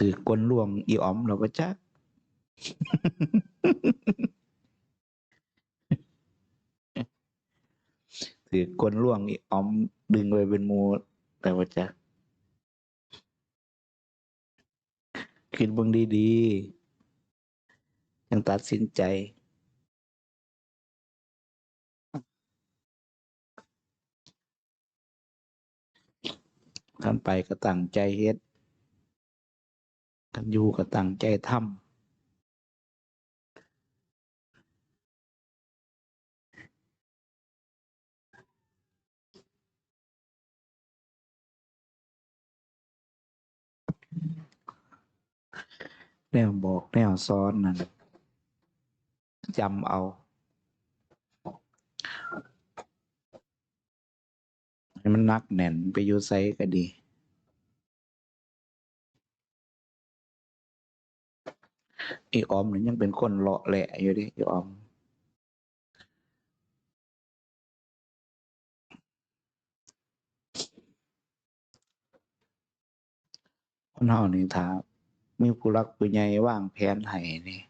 ถือกลลวงอีออมเราก็จักถือกลล่วงอีออม ดึงไว้เป็นมูแต่ว่าจะคิดบิ่งดีๆยังตัดสินใจกันไปก็ตั้งใจเฮ็ด กันอยู่ก็ตั้งใจทำแนวบอกแนวซ้อนนั่นจำเอาให้มันนักแน่นไปอยู่ไซก็ดี อีออมนี่ยังเป็นคนเลาะแหละอยู่ดิอีออมคนเฮานี่ถ้ามีผู้รักผู้ใหญ่วางแผนให้นี่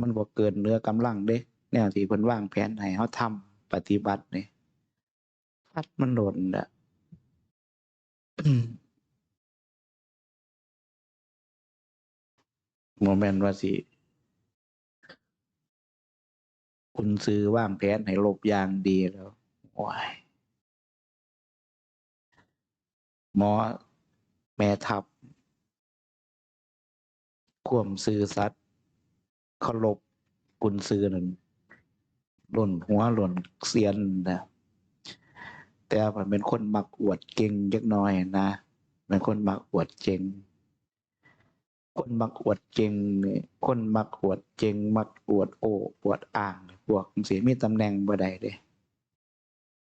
มันบ่เกินเนื้อกำลังเด้แนวที่เพิ่นว่างแผนให้เฮาทำปฏิบัตินี่พัดมันโดนอะ โมเมนต์ว่าสิคุณซื้อว่างแผนให้ลบยางดีแล้วโอ้ยหมอแม่ทัพควมซื้อสัตว์เคารพกุนซื้อนั่นหล่นหัวหล่นเสียนนะแต่ผมเป็นคนมักอวดเก่งเล็กน้อยนะเป็นคนมักอวดเก่ง คนมักอวดเก่งนี่ คนมักอวดเก่ง มักอวดโอ้ อวดอ่างพวกมันสิมีตำแหน่งบ่ได้เด้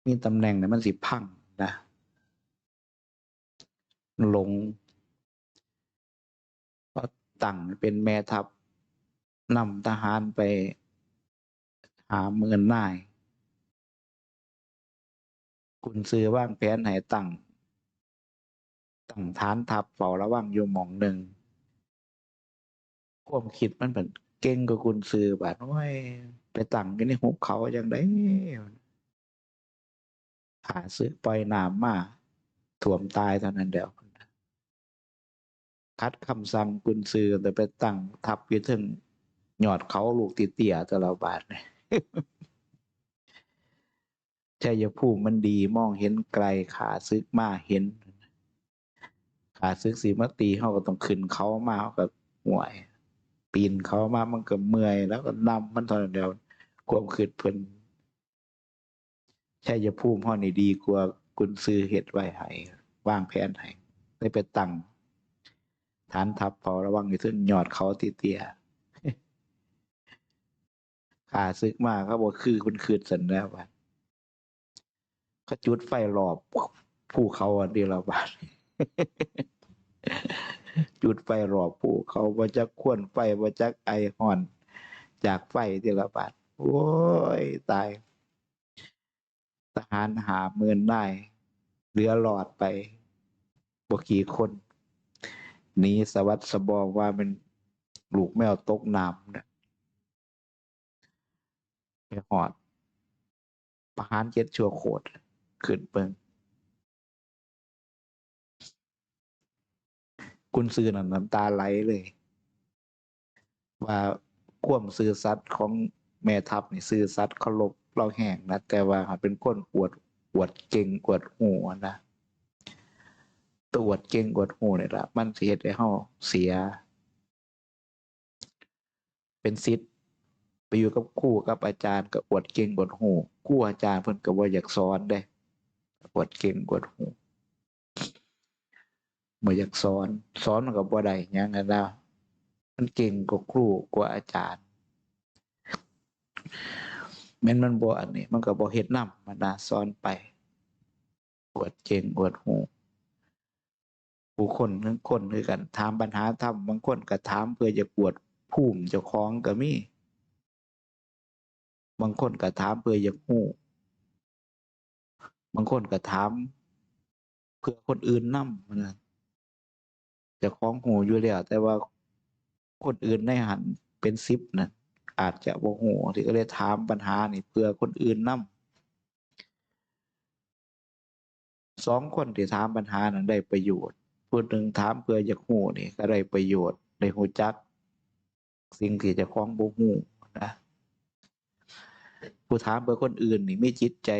มีตำแหน่งเนี่ยมันสิพังนะ หลงเพราะตั้งเป็นแม่ทัพ นำทหารไปหาเมือนนายคุณซื้อว่างแผนให้ตั้ง ตั้งฐานทัพเฝ้าระวังอยู่หมองหนึ่ง ความคิดมันเป็นเก่งกว่าคุณซื้อบาดโอ้ยไปตั้งกันในหุบเขาจังไดหาซื้อปล่อยน้ำมาถ่วมตายเท่านั้นเดียวคัดคำสั่งกุนซื้อแต่ไปตั้งทับอยู่ถึงหยอดเขาลูกติเตียแต่ละบาทเนี่ยชัยภูมิมันดีมองเห็นไกลขาซึกมาเห็น ขาซึกสีมาตีเขาก็ต้องขึ้นเขามาเขาก็ห่วย ปีนเขามามันก็เมื่อย แล้วก็นำมันท่านั้นเดียวความคืดเพิ่นชัยภูมห้อนี่ดีกว่ากุนซื้อเฮ็ดไว้ให้วางแผนให้ได้ไปตั้งฐานทัพพอระวังอยู่ถึงยอดเขาติเตียขาซึกมากเขาบอกคือคุณคืดสันแล้วบัดเขาจุดไฟรอบภูเขาอันเดียวละบาด จุดไฟรอบภูเขาว่าจะควนไฟว่าจะไอห่อน จากไฟทีละบาดโอ้ย ตาย ทหารหาเมือนได้เหลือหลอดไปบกี่คนหนีสวัสดิ์สบองว่าเป็นลูกแมวตกน้ำนะไปหอด ประหารเจ็ดชั่วโคตรขึ้นเบิง กุนซื้อน้ำตาไหลเลย ว่าควมซื่อสัตย์ของแม่ทัพนี่ซื่อสัตย์เคารพเราแห่งนะแต่ว่าเป็นคนอวดอวดเก่งอวดหูนะตัวอวดเก่งอวดหูนี่ยละมันเสียให้เฮาเสีย เป็นซิทธิ์ไปอยู่กับครู่กับอาจารย์ก็อวดเก่งอวดหูครู่อาจารย์เพิ่นก็บ่อยากสอนเด้อวดเก่งอวดหู บ่อยากสอน สอนมันก็บ่ได้หยังกันแล้วมันเก่งกว่าครูกว่าอาจารย์แม้นมันบ่อันนี้ มันก็บ่เฮ็ดนำมันน่าสอนไปอวดเก่งอวดหูผู้คนทั้งคนคือกันถามปัญหาธรรมบางคนก็ถามเพื่อจะอวดภูมิเจ้าของก็มีบางคนก็ถามเพื่ออยากฮู้บางคนก็ถาม เพื่อคนอื่นนำนะ จะคล้องหูอยู่แล้ว แต่ว่าคนอื่นในหันเป็นซิปนะอาจจะบ่หูที่ก็เลยถามปัญหานี่เพื่อคนอื่นนํสองคนที่ถามปัญหานั้นได้ประโยชน์ผู้หนึ่งถามเพื่ออยากหูนี่ก็ได้ประโยชน์ได้หูจัก สิ่งที่จะคล้องบ่หูนะผู้ถามเพื่อคนอื่นนี่มีจิตใจ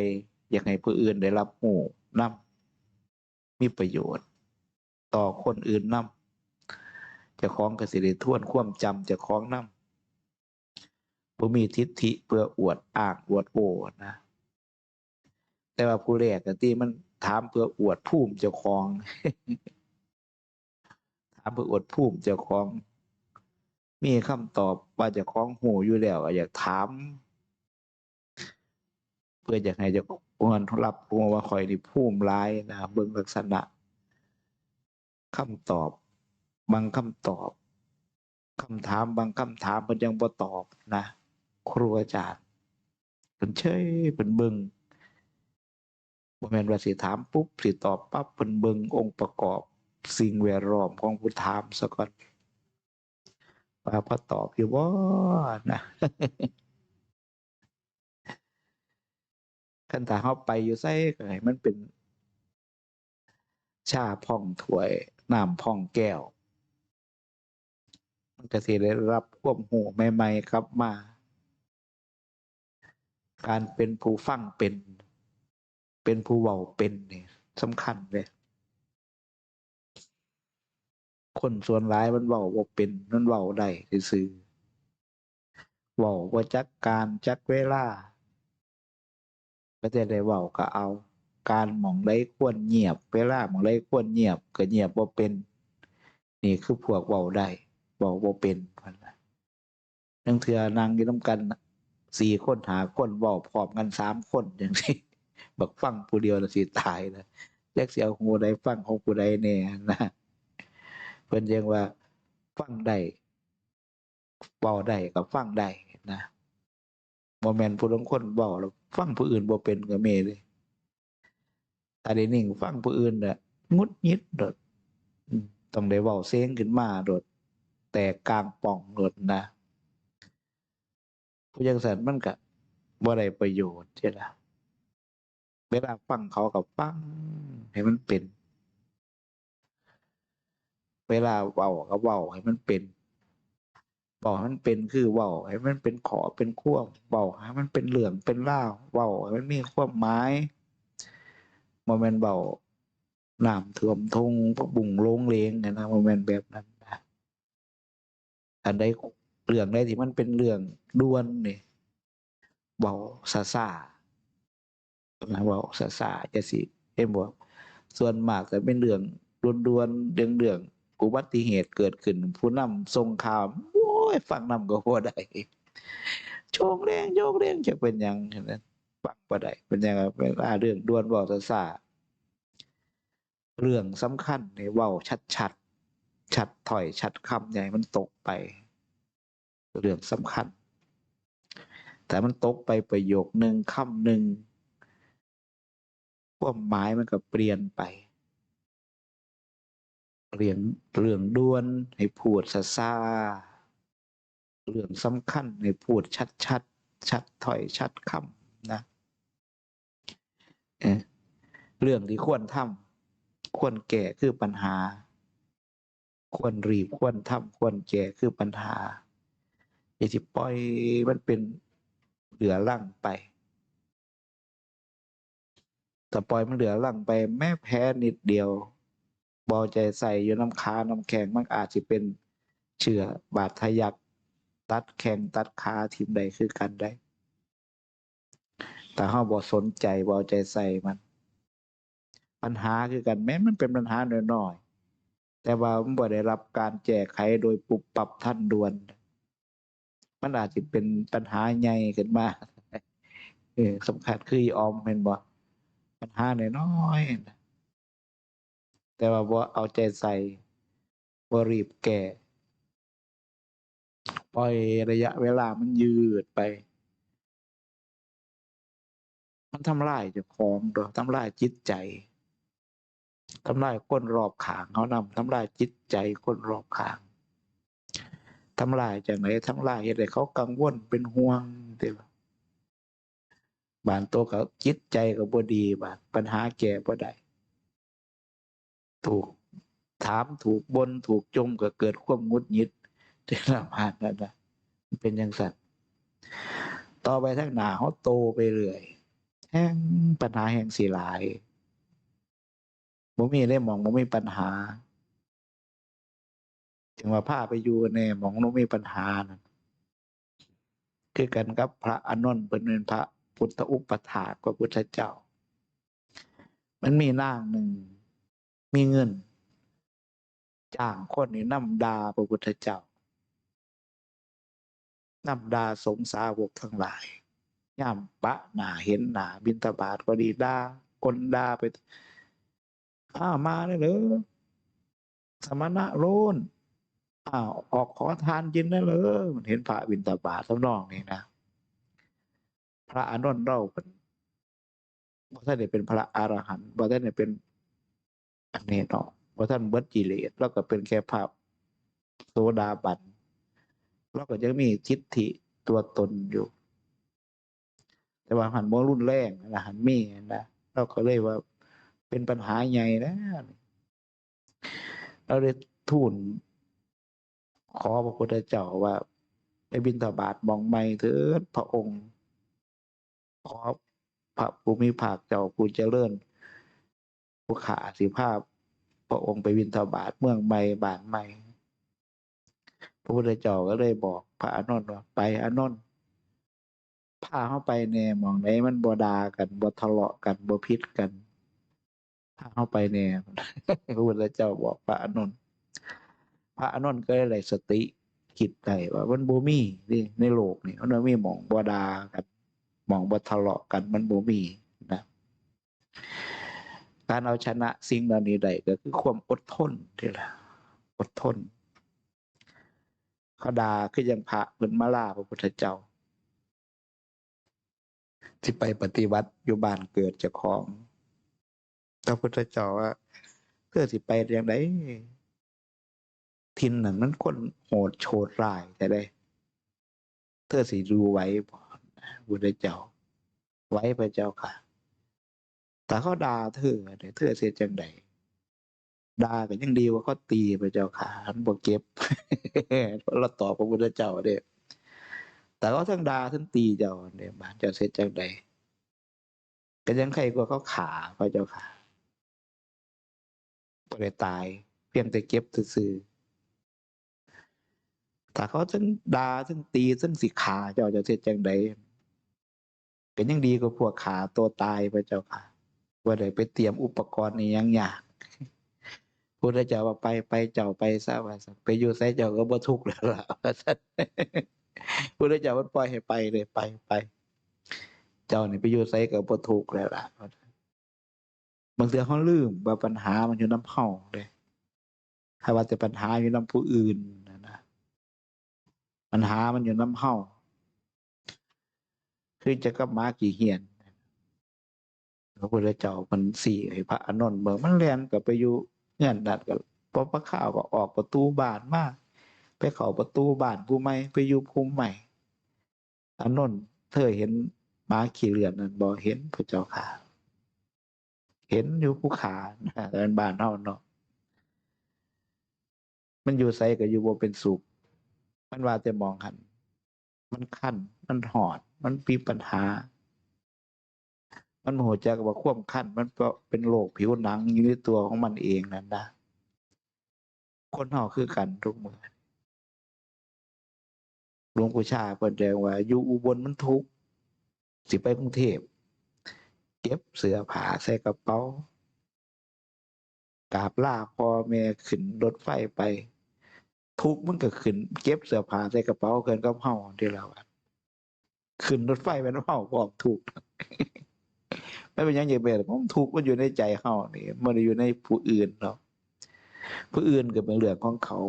อยากให้ผู้อื่นได้รับหูนํมีประโยชน์ ต่อคนอื่นนํเจะคล้องกสิได้ทวนควมจำจะคล้องนํบ่มีทิฏฐิเพื่ออวดอ้างอวดโอนะ แต่ว่าผู้แรกก็ที่มันถามเพื่ออวดภูมิเจ้าของ ถามเพื่ออวดภูมิเจ้าของ มีคำตอบว่าเจ้าของหูอยู่แล้วอยากถาม เพื่ออยากให้เจ้าของรับรู้ว่าข่อยนี่ภูมิร้ายนะเบิ่งลักษณะ คำตอบ บางคำตอบคำถามบางคำถามเพิ่นยังบ่ตอบนะ ครูอาจารย์เพิ่นเฉยเพิ่นเบิงบ่แม่นว่าสิถามปุ๊บสิตอบปั๊บเพิ่นเบิงองค์ประกอบสิ่งแวดล้อมของผู้ถามซะก่อนว่าพอตอบอยู่บ่นะคันถ้าเฮาไปอยู่ไสก็ให้มันเป็น ชาพ่องถ้วยน้ำพ่องแก้ว มันก็สิได้รับความรู้ใหม่ๆกลับมา การเป็นผู้ฟังเป็น เป็นผู้เว้าเป็นนี่สำคัญเลยคนส่วนหลายมันเว้าบ่เป็นมันเว้าได้ซื่อเว้าบ่าจักการจักเวลาก็จะได้เว้าก็เอา การหมองใดควรเงียบ เวลาหมองใดควรเงียบก็เงียบบ่เป็น นี่คือพวกเว้าได้เว้าบ่เป็นพันน่ะลางเทื่อนั่งยู่นำกันสี่คนหาคนเว้าพร้อมกันสามคนจังซี่บักฟังผู้เดียวน่ะสิตายนะจักสิเอาหูใดฟังของผู้ใดแน่นะเพิ่นยังว่า ฟังได้เว้าได้ก็ฟังได้นะบ่แม่นผู้ลางคนเว้าแล้วฟังผู้อื่นบ่เป็นก็มีเดะ ถ้าได้นิ่งฟังผู้อื่นน่ะหงุดหงิดโดดต้องได้เว้าเสียงขึ้นมาโดดแตกกลางป่องโดดนะผู้จังซั่นมันก็บ่ได้ประโยชน์ใช่ล่ะเวลาฟังเขาก็ฟังให้มันเป็น เวลาเว้าก็เว้าให้มันเป็นเว้าให้มันเป็นคือเว้าให้มันเป็นขอเป็นควเว้าให้มันเป็นเรื่องเป็นราเว้าให้มันมีความห มายบ่แม่นเว้าน้ำท่วมทงพระบุงโลงเลงอะนะบ่แม่นแบบนั้นนะอันใดเรื่องใดที่มันเป็นเรื่องด่วนนี่เว้าซาๆนะเว้าซาจังซี่เห็นบ่ส่วนมากก็เป็นเรื่องด่วนๆเรื่องๆอุบัติเหตุเกิดขึ้น ผู้นำส่งข่าวโอ้ยฟังนำก็บ่ได้โชกแรงโยกแรงจักเป็นยังหั้น ฟังบ่ไดเป็นยังเวลาเรื่องด่วนเว้าซาเรื่องสำคัญในี่เว้าชัดชัดถอยชัดคำอย่าให้มันตกไป เรื่องสำคัญ แต่มันตกไปประโยคหนึ่งคำหนึ่งความหมายมันก็เปลี่ยนไปเรื่องเรื่องด่วนให้พูดซ่าเรื่องสำคัญให้พูดชัดๆชัดถ้อยชัดคำ นะเเรื่องที่ควรทำควรแก้คือปัญหา ควรรีบควรทำควรแก้คือปัญหาอย่าสิปล่อยมันเป็นเหลือรั่งไปถ้าปล่อยมันเหลือรั่งไป แม้แพ้นิดเดียวบอใจใส่อยู่น้ำค้าน้ำแข็งมันอาจสิเป็นเชื้อบาดทะยักตัดแข้งตัดขาทิมใดคือกันได้ แต่เฮาบ่สนใจบ่เอาใจใส่มัน ปัญหาคือกันแม้มันเป็นปัญหาน้อยๆแต่ว่ามันบ่ได้รับการแก้ไขโดยปุบปับทันด่วน มันอาจสิเป็นปัญหาใหญ่ขึ้นมาเออสำคัญคือออมแม่นบ่ปัญหาน้อยๆนะแต่ว่าบ่เอาใจใส่บ่รีบแก้ปล่อยระยะเวลามันยืดไป มันทำลายเจ้าของตัวทำลายจิตใจทำลายคนรอบข้างเขานำทำลายจิตใจคนรอบข้างทำลายจากไหนทำลายเหตุใดเขากังวลเป็นห่วงเดียวบานโตวเขาจิตใจก็บ่ดีบานปัญหาแก่บ่ได้ถูกถามถูกบนถูกจมก็เกิดความงุดหงิดที่ละผ่านนั่นนะเป็นอย่างสัตว์ต่อไปทั้งหนาเขาโตไปเรื่อย งปัญหาแห่งสีหลายบ่มีได้มองบ่มีปัญหา ถึงว่าพาไปอยู่แน่มองบ่มีปัญหานั่นคือกันกับพระอานนท์เป็นเป็นพระพุทธอุปถากพระพุทธเจ้า มันมีนางหนึ่งมีเงิน จ้างคนนี่นำดาพระพุทธเจ้านำดาสงสาวกทั้งหลาย ย่ำปะหนาเห็นหนาบินตบาทก็ดีด่าคนด่าไปอ้ามาเลยเหรอสมณะโลนอ้าวออกขอทานกินได้เลยมันเห็นพระบินตบาททั้งนองนี่นะ พระอานนท์เราเป็นบ่ท่านได้เป็นพระอรหันต์บ่ท่านได้เป็นอันนี้เนาะบ่ท่านเบิดกิเลสแล้วก็เป็นแค่พระโสดาบันแล้วก็ยังมีทิฏฐิตัวตนอยู่ แต่ว่าหันโมรุนแรงนะหันมีนะเราก็เลยว่าเป็นปัญหาใหญ่นะเราเลยทูลขอพระพุทธเจ้าว่าไปบินทบาทมองไม่เถิดพระองค์ ขอพระภูมิภาคเจ้าผู้เจริญผู้ขาสิภาพ พระองค์ไปบินทบาทเมืองใหม่บ้านใหม่ พระพุทธเจ้าก็เลยบอกพระอานนท์ว่าไปอานนท์ พาเข้าไปแน่หมองไหนมันบ่ดากันบ่ทะเลาะกันบ่พิษกันพาเข้าไปแน่พระพุทธเจ้าบอกพระอานนท์พระอานนท์ก็เลยสติคิดได้ว่ามันบ่มีนี่ในโลกนี่มันบ่มีหมองบ่ดากันหมองบ่ทะเลาะกันมันบ่มีนะการเอาชนะสิ่งเหล่านี้ได้ก็คือความอดทนที่ละอดทนเขาดาคือยังพระเพิ่นมาลาพระพุทธเจ้า ที่ไปปฏิวัติอยู่บ้านเกิดเจ้าของพระพุทธเจ้าว่าเพื่อสิไปอย่างไรทินนั้นมันคนโหดโฉดร้ายแต่ได้เธอสิดูไว้พุทธเจ้า ไว้พระเจ้าค่ะ แต่เขาด่าเธอเนี่ยเธอเสียจังใดด่าก็ยังดีกว่าเขาตีพระเจ้าค่ะอันบ่เก็บเราตอบพระพุทธเจ้าเด้ แต่เขาทั้งดาทั้งตีเจ้าเนี่ยบานเจ้าเสียจังใดก็ยังใครกว่าเขาขาพระเจ้าค่ะบ่ได้ตาย เพียงแต่เก็บซื่อถ้าเขาทั้งด่าทั้งตีทั้งสิขาเจ้าจะเสียจังใดก็ยังดีกว่าพวกขาตัวตายพระเจ้าค่ะ ว่าได้ไปเตรียมอุปกรณ์นี่ยังยากพุทธเจ้าว่าไปไปเจ้าไปซะว่าไปอยู่ไสเจ้าก็บ่ทุกข์แล้วล่ะว่าซั่น พุทธเจ้ามันปล่อยให้ไปเลยไปไป เจ้านี่ไปอยู่ไสก็บ่ทุกแล้วล่ะบางเทื่อเฮาลืมว่าปัญหามันอยู่น้ำเฮาเด้ถ้าว่าแต่ปัญหาอยู่น้ำผู้อื่นนะนะปัญหามันอยู่น้ำเฮาคือจะกับมากี่เหียนพระพุทธเจ้ามันสี่ให้พระอนนท์เบิ่งมันแล่นก็ไปอยู่เงื่อนดัดก็พอพระข้าวก็ออกประตูบานมาก ไปเข้าประตูบ้านผู้ใหม่ไปอยู่ภูมิใหม่อานนท์เธอเห็นหมาขี่เรือนนั่นบ่เห็นพระเจ้าค่ะ เห็นอยู่ภูขาเป็นบ้านเฮาเนาะมันอยู่ไสก็อยู่บ่เป็นสุข มันว่าแต่มองหัน มันคันมันหอด มันมีปัญหา มันโหักว่าควมคันมันเป็นโรคผิวหนังอยู่ในตัวของมันเองนั่นนะคนเฮาคือกันทุกเมื่อ หลวงปู่ชาเพิ่นแจ้งว่า อยู่อุบลมันทุกสิไปกรุงเทพเก็บเสื้อผ้าใส่กระเป๋ากราบลาพ่อแม่ขึ้นรถไฟไป ทุกมันก็ขึ้น เก็บเสื้อผ้าใส่กระเป๋าเกินกับเฮาที่เราขึ้นรถไฟเป็นเฮาพร้อมทุกไม่เป็นยังอย่าไปผมทุกมันอยู่ในใจเฮานี่มันอยู่ในผู้อื่นเนาะผู้อื่นก็เป็นเรื่องของเขา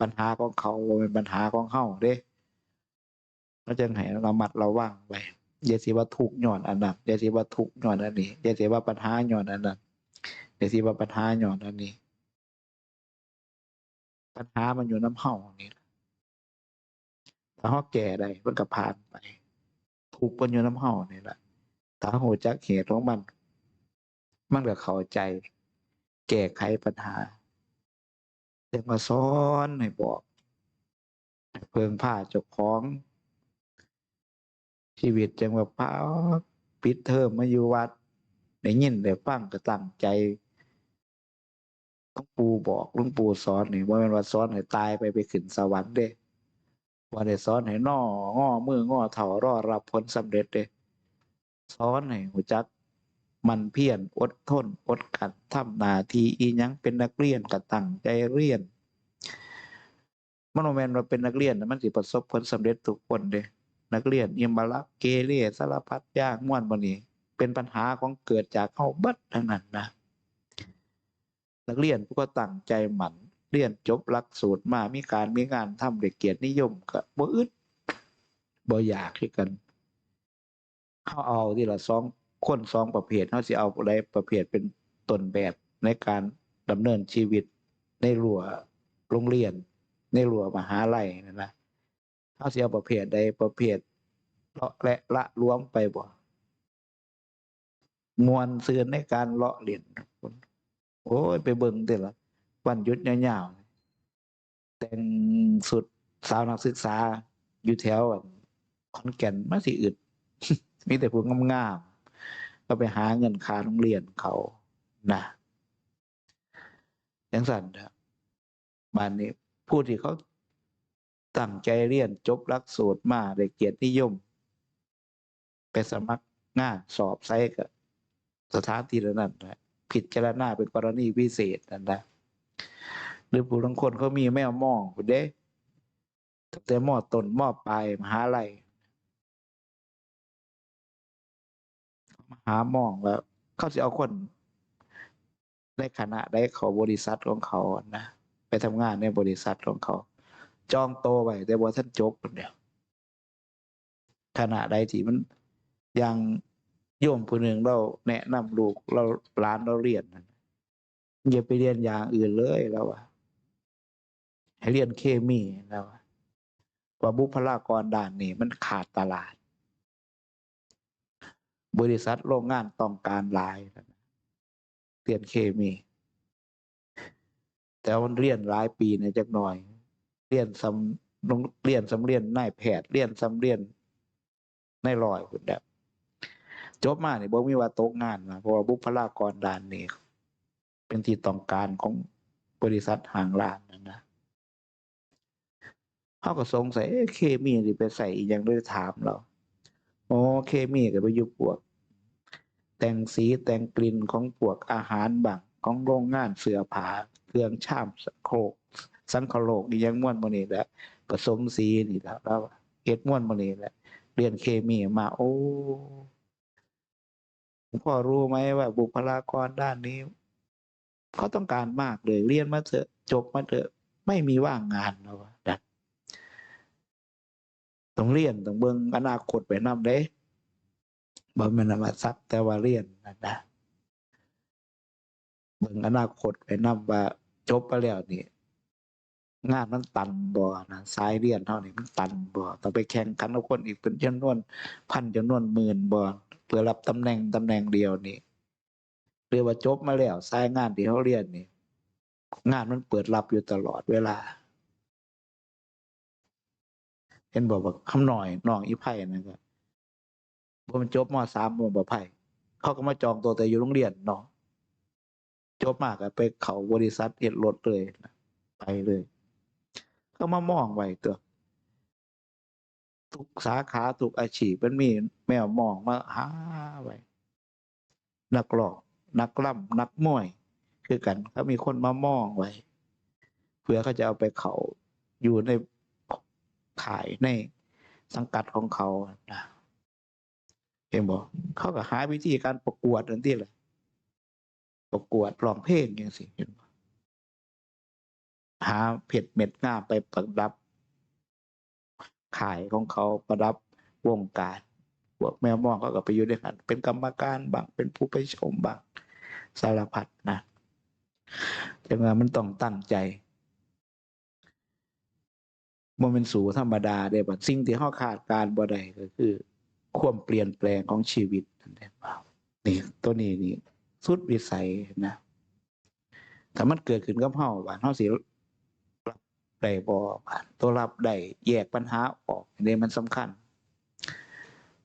ปัญหาของเขาเป็นปัญหาของเฮาเด้เราจึงให้ระมัดระวังไว้อย่าสิว่าทุกข์ย้อนอันนั้นอย่าสิว่าทุกข์ย้อนอันนี้อย่าสิว่าปัญหาหย้อนอันนั้นแต่ที่ว่าปัญหาหย่อนอันนี้ ปัญหามันอยู่น้ำเห่านี่ล่ะถ้าเฮาแก่ได้มันก็ผ่านไป ทุกมันอยู่น้ำเห่านี่แหละถ้าหูจักเหตุของมัน มันก็เข้าใจ แก้ไขปัญหา แต่มาสอนให้บอกเพิงผ้าเจ้าของ ชีวิตจังว่าป้าปิดเทอมมาอยู่วัดได้ยินได้ฟังก็ตั้งใจหลวงปู่บอกหลวงปู่สอนนี่ว่าเป็นว่าสอนให้ตายไปไปขึ้นสวรรค์เด้ว่าได้สอนให้นองอมืองอเถ่ารอรับผลสำเร็จเด้สอนให้หูจัก มันเพียรอดทนอดกันทำนาทีอีหยังเป็นนักเรียนก็ตั้งใจเรียนมันแมนว่าเป็นนักเรียนน่มันสิประสบผลสำเร็จทุกคนเด้นักเรียนอิมบาลักเกเรสารพัดยากม่วนบ่นี้ เป็นปัญหาของเกิดจากเฮาบิดทั้งนั้นนะนักเรียนผู้ก็ตั้งใจหมั่นเรียนจบหลักสูตรมามีการมีงานทำได้เกียรตินิยมก็บ่อึดบ่อยากคือกันเฮาเอาที่ละสอง คนสองประเภทเฮาสิเอาอะไรประเภทเป็นต้นแบบในการดำเนินชีวิตในรั้วโรงเรียน ในรั้วมหาลัยนั่นนะเขาสิเอาประเภทใดประเภทเลาะและละรวมไปบ่มวนซืนในการเลาะเรียนโอ้ยไปเบิ่งแต่ละวันหยุดยาวๆแต่งสุดสาวนักศึกษาอยู่แถวขอนแก่นมาสิอึดมีแต่พวกงามๆ ก็ไปหาเงินค่าโรงเรียนเขานะจังสั่นเถอะบ้านนี้ผู้ที่เขาตั้งใจเรียนจบหลักสูตรมาได้เกียรตินิยม ไปสมัครงานสอบไซกับสถานที่นั้นนะผิดจารณาเป็นกรณีพิเศษนั่นนะหรือผู้บางคนเขามีแม่มองคุณเด้ตั้งแต่มอต้นมอปลายมหาลัย หามองแล้วเขาจะเอาคนในคณะได้เขาบริษัทของเขานะไปทำงานในบริษัทของเขา จองโตไว้แต่ว่าท่านจบคนเดียวขณะใดที่มันยังโยมผู้หนึ่งเราแนะนำลูกเราร้านเราเรียนนั่นอย่าไปเรียนอย่างอื่นเลยแล้วอะให้เรียนเคมีแล้วะว่าบุคลากรด่านนี้มันขาดตลาด บริษัทโรงงานต้องการหลายเรียนเคมี แต่มันเรียนหลายปีในจักหน่อย เรียนสำโรงเรียนสำเรียนนายแพทย์เรียนสำเรียนในลอยคุณแบบจบมาเนี่ยบ่มีว่าตกงานนะเพราะว่าบุคลากรด้านนี้เป็นที่ต้องการของบริษัทห่างร้านนั่นนะเขาก็สงสัยเคมีนี่ไปใส่อีกอย่างเลยถามเรา โอ้เคมีก็ไปอยู่พวก แต่งสีแต่งกลิ่นของพวกอาหารบางของโรงงานเสื้อผ้าเครื่องชามสังโคกสังคโลกนี่ยังม่วนมานี่แหละผสมสีนี่และแล้วเฮ็ดม่วนมานี่แหละเรียนเคมีมา โอ้พ่อรู้ไหมว่า บุคลากรด้านนี้เขาต้องการมากเลย เรียนมาเถอะจบมาเถอะ ไม่มีว่างงานแล้ววะดัด ต้องเรียนต้องเบิ่งอนาคตไปนำเด้บ่แม่นว่าซักแต่ว่าเรียนนั่นนะเบิ่งอนาคตไปนำว่าจบไปแล้วนี่งานมันตันบ่นะสายเรียนเท่านี้มันตันบ่ต้องไปแข่งขันกับคนอีกเป็นจำนวน พันจำนวนหมื่นบ่เพื่อรับตำแหน่งตำแหน่งเดียวนี่หรือว่าจบมาแล้วสายงานที่เขาเรียนนี่ งานมันเปิดรับอยู่ตลอดเวลา เห็นบอกว่าคำหน่อยน้องอีไผ่นั่นก็พอมันจบมสามมบ่ไผ่เขาก็มาจองตัวแต่อยู่โรงเรียนเนาะจบมากไปเขาบริษัทเอ็ดรถเลยไปเลยก็มามองไว้ตัวทุกสาขาทุกอาชีพมันมีแมวมองมาหาไว้นักหลอกนักล่ำนักมวย คือกันเขามีคนมามองไว้เพื่อเขาจะเอาไปเขาอยู่ใน ขายในสังกัดของเขานะเห็นบอกเขาก็หาวิธีการประกวดนั่นที่แหละประกวดร้องเพลงอย่างสิเห็นบ่หาเผ็ดเม็ดง่าไปประดับ ขายของเขาประดับวงการพวกแมวมองเขาก็ไปอยู่ด้วยกัน เป็นกรรมการบางเป็นผู้ไปชมบางสารพัดนะจังว่ามันต้องตั้งใจ บ่แมันเป็นสู่ธรรมดาเด้บัดสิ่งที่เฮาคาดการบ่ได้ก็คือ ความเปลี่ยนแปลงของชีวิตนั่นแหละครับนี่ตัวนี้นี่สุดวิสัยนะถ้ามันเกิดขึ้นกับเฮาบาเฮาสิรับได้บ่บาตัวรับได้แยกปัญหาออกนี่มันสำคัญ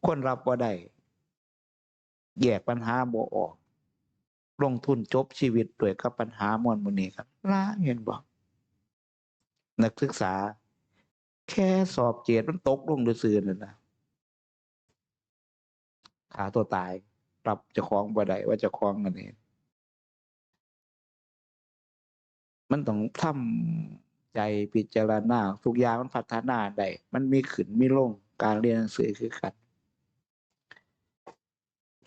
คนรับบ่ได้แยกปัญหาบ่ออก ลงทุนจบชีวิตด้วยกับปัญหามวลมู่นี้ครับล้าเห็นบ่นักศึกษา แค่สอบเกรดมันตกลงซื่อนั่นนะขาตัวตายปรับเจ้าของบ่ได้ว่าเจ้าของอันนี้มันต้องทำใจพิจารณาทุกอย่างมันพัฒนาได้มันมีขึ้นมีลงการเรียนหนังสือคือกัน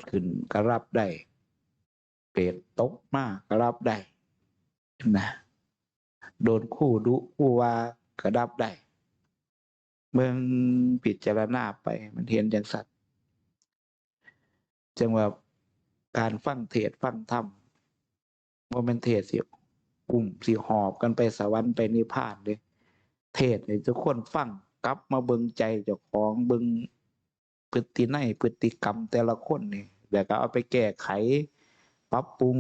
ขึ้นก็รับได้เกรดตกมากก็รับได้นะโดนคู่ดุคู่ว่าก็รับได้ เมืองพิจารณาไป มันเห็นจังสัตว์จังว่าการฟังเทศฟังธรรมโมเมนเทศสิกลุ่มสิหอบกันไปสวรรค์ไปนิพพานเลยเทศน์ให้ทุกคนฟังกลับมาเบิงใจเจ้าของเบิงพฤตินัยพฤติกรรมแต่ละคนนี่แล้วก็เอาไปแก้ไขปรับปรุง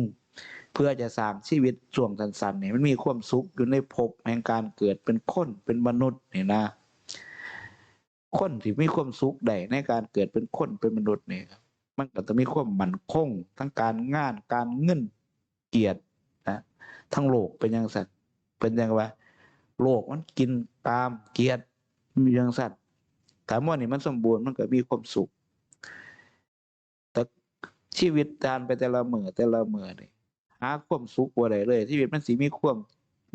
เพื่อจะสร้างชีวิตช่วงสั้นๆเนี่ยมันมีความสุขอยู่ในภพแห่งการเกิดเป็นคนเป็นมนุษย์เนี่ยนะ คนที่มีความสุขได้ในการเกิดเป็นคนเป็นมนุษย์เนี่ยครับมันก็จะมีความมั่นคง ทั้งการงานการเงินเกียรตินะทั้งโลกเป็นอยังสัตว์เป็นอยังว่า โลกมันกินตามเกียรติมีอยังสัตว์ถามว่านี่มันสมบูรณ์มันก็มีความสุข แต่ชีวิตการไปแต่ละมือแต่ละมือนี่หาความสุขบ่ได้เลยชีวิตมันสิมีความ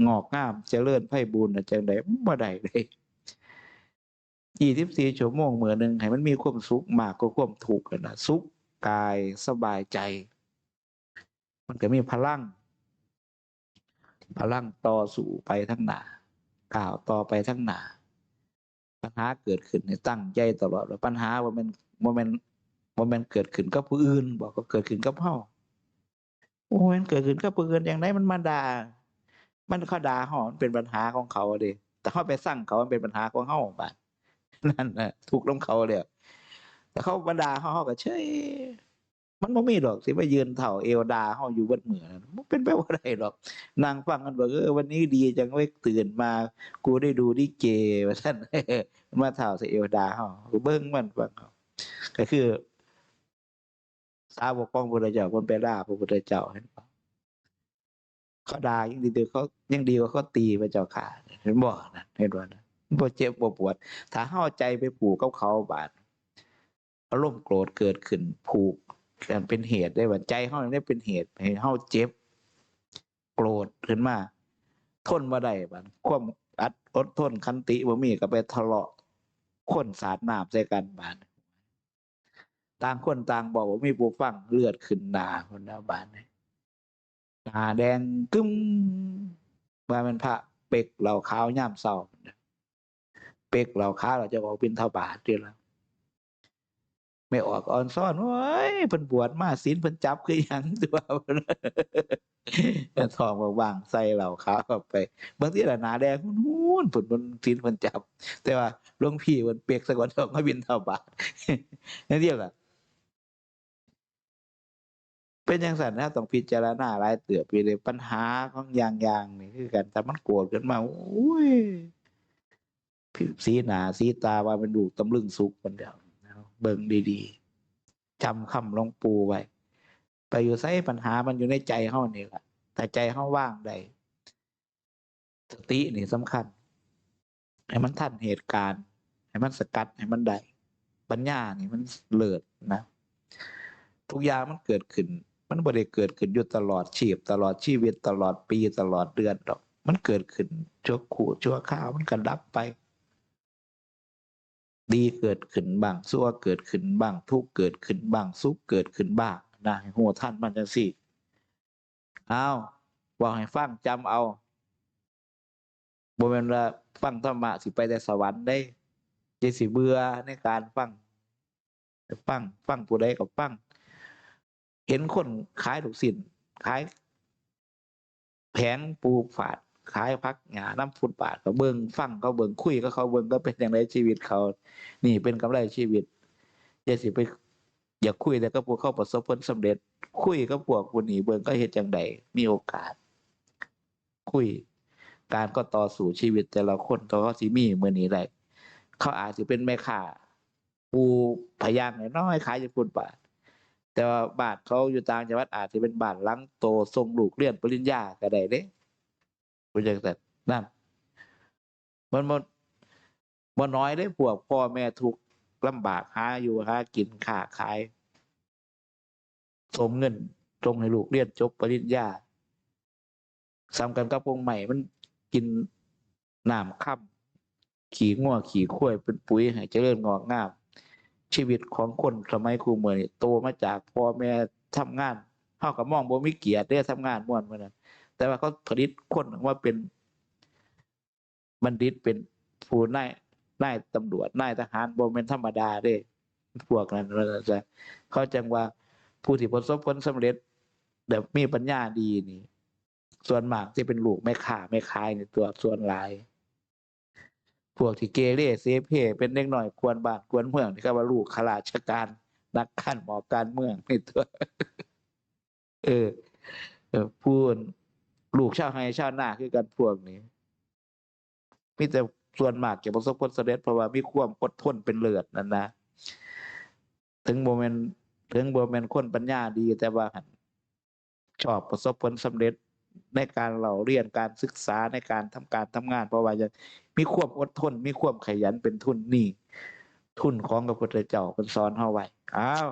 งอกงามเจริญไพ่บูรณ์น่ะจังได๋บ่ได้เลย 24ชั่วโมงมื้อหนึ่งให้มันมีความสุขมากกว่าความทุกข์นั่นนะสุขกายสบายใจ มันก็มีพลัง พลังต่อสู้ไปทั้งหนาก้าวต่อไปทั้งหนาปัญหาเกิดขึ้นให้ตั้งใจตลอดว่าปัญหาบ่แม่นบ่แม่นบ่แม่นเกิดขึ้นกับผู้อื่นบ่ก็เกิดขึ้นกับเฮาโอ้ยมันเกิดขึ้นกับผู้อื่นจังไดมันมาด่ามันเขาด่าเฮามันเป็นปัญหาของเขาเด้แต่เฮาไปสั่งเขามันเป็นปัญหาของเฮาบาด นั่นน่ะทุกข์นํเขาแล้วแต่เขามาด่าเฮาเฮาก็เฉยมันบ่มีดอกสิมายืนเฒ่าเอวดาเฮาอยู่เบิดมื้อนั้นเป็นไปบ่าได้ดอกนั่งฟังกันบิกเออวันนี้ดีจังเว้ยตื่นมา กูได้ดูลิเกว่าซั่นมาเฒ่าใส่เอวดาเฮาเบิ่งมันฟังเขาก็คือ สาวกของพระเจ้าคนไปด่าพระพุทธเจ้าเห็นบ่เขาด่ายังดีๆเขายังดีกว่าเขาตีพระเจ้าค่ะเห็นบ่นั่นเห็นบ่นะ บ่เจ็บบ่ปวด ถ้าเฮาเอาใจไปผูกกับเขาบาดอารมณ์โกรธเกิดขึ้นผูกกันเป็นเหตุได้ว่าใจเฮาได้เป็นเหตุให้เฮาเจ็บ โกรธขึ้นมา ทนบ่ได้บาดควมอัดอดทนขันติบ่มีก็ไปทะเลาะคนสาดน้ำใส่กันบาดต่างคนต่างบอกว่ามีผู้ฟังเลือดขึ้นหนาคนหน้าบานหนาแดงกึ้มว่าเป็นพระเป็กเหล่าขาวย่ามเศร้า เป็กเหล่าขาเราจะออกบินเท่าบาทเดียวแล้วไม่ออกอ่อนซ่อนโอ้ยเพิ่นบวชมาศีลเพิ่นจับคือหยังตัวเพิ่นทองบางๆใส่เหล่าขาวเข้าไป บางทีละหนาแดงนู้นเพิ่นเพิ่นศีลเพิ่นจับ แต่ว่าหลวงพี่เพิ่นเป็กซะก่อนเถอะมาบินเท่าบาทนั่นเดียวกันเป็นอย่างสันนะต้องพิจารณาหลายเตือบไปเลยปัญหาของอย่างอย่างนี่คือกันแต่มันโกรธขึ้นมาโอ้ย สีหนาสีตาว่าเป็นดูตำลึงสุกคนเดียวนะครับเบิ่งดีๆจำคำหลวงปูไว้ไปอยู่ไสปัญหามันอยู่ในใจเฮานี่แหละแต่ใจเฮาว่างได้สตินี่สำคัญ ให้มันทันเหตุการณ์ ให้มันสกัดให้มันได้ปัญญานี่มันเลิศนะ ทุกอย่างมันเกิดขึ้น มันบ่ได้เกิดขึ้นอยู่ตลอดชีพตลอดชีวิตตลอดปีตลอดเดือนหรอก มันเกิดขึ้นชั่วคู่ชั่วข้าวมันก็ดับไป ดีเกิดขึ้นบ้างชั่วเกิดขึ้นบ้างทุกเกิดขึ้นบ้างสุขเกิดขึ้นบ้างนะหัวท่านมันจังซี่เอาบอกให้ฟังจำเอาบ่แม่นว่าฟังธรรมะสิไปแต่สวรรค์ได้จะสิเบื่อในการฟังฟังฟังผู้ใดก็ฟัง เห็นคนขายถูกสินขายแผงปูฝาด ขายพักหยาน้ำฟุตบาทก็เบิ่งฟังเขาเบิ่งคุยก็เขาเบิ่งก็เป็นอย่างไรชีวิตเขา นี่เป็นกำไรชีวิตอย่าสิไปอยากคุยแต่ก็พวกเข้าประสบผลสำเร็จ คุยก็พวกคนนี้เบิ่งก็เฮ็ดจังใดมีโอกาส คุย การก็ต่อสู่ชีวิตแต่ละคนตัวเขาสิมีมื้อนี้แหละเขาอาจสิเป็นแม่ค้าปูพยางน้อยขายอยู่ฟุตบาทแต่ว่าบานเขาอยู่ต่างจังหวัดอาจจะเป็นบานหลังโตส่งลูกเรียนปริญญาก็ได้เด้ รู้จักแต่นั่นมันมันมันน้อยได้พวกพ่อแม่ทุกข์ลำบากหาอยู่หากินค้าขายสมเงินตรงให้ลูกเรียนจบปริญญาซ้ำกันกับวงใหม่มันกินน้ำค่ำขี่งัวขี่ข้วยเป็นปุ๋ยให้เจริญงอกงาม ชีวิตของคนสมัยครูเมือนโตมาจากพ่อแม่ทำงานเฮาก็มองบ่มีเกียรติได้ทำงานม่วนมื้อนั้น แต่ว่าเขาผลิตคนออกมาเป็นบัณฑิตเป็นผู้นายนายตำรวจนายทหารบ่แม่นธรรมดาเด้พวกนั้นว่าจะเขาจังว่าผู้ที่ประสบผลสำเร็จแบบมีปัญญาดีนี่ ส่วนมากที่เป็นลูกแม่ค้าแม่ขายในตัวส่วนหลาย พวกที่เกเรเซเพเป็นเด็กหน่อยควรบ้านควรเมืองที่เขาว่าลูกข้าราชการนักขันหมอการเมืองในตัว เออพูด ลูกชาวไฮชาวนาคือกันพวกนี้ มีแต่ส่วนมากเก็บประสบผลสำเร็จเพราะว่ามีความอดทนเป็นเลือดนั่นนะถึงโมเมนถึงโมเมนคนปัญญาดีแต่ว่าชอบประสบผลสำเร็จในการเราเรียนการศึกษาในการทำการทำงาน เพราะว่าจะมีความอดทน มีความขยันเป็นทุนนี่ ทุนของพระพุทธเจ้าเป็นสอนเฮาไว้อ้าว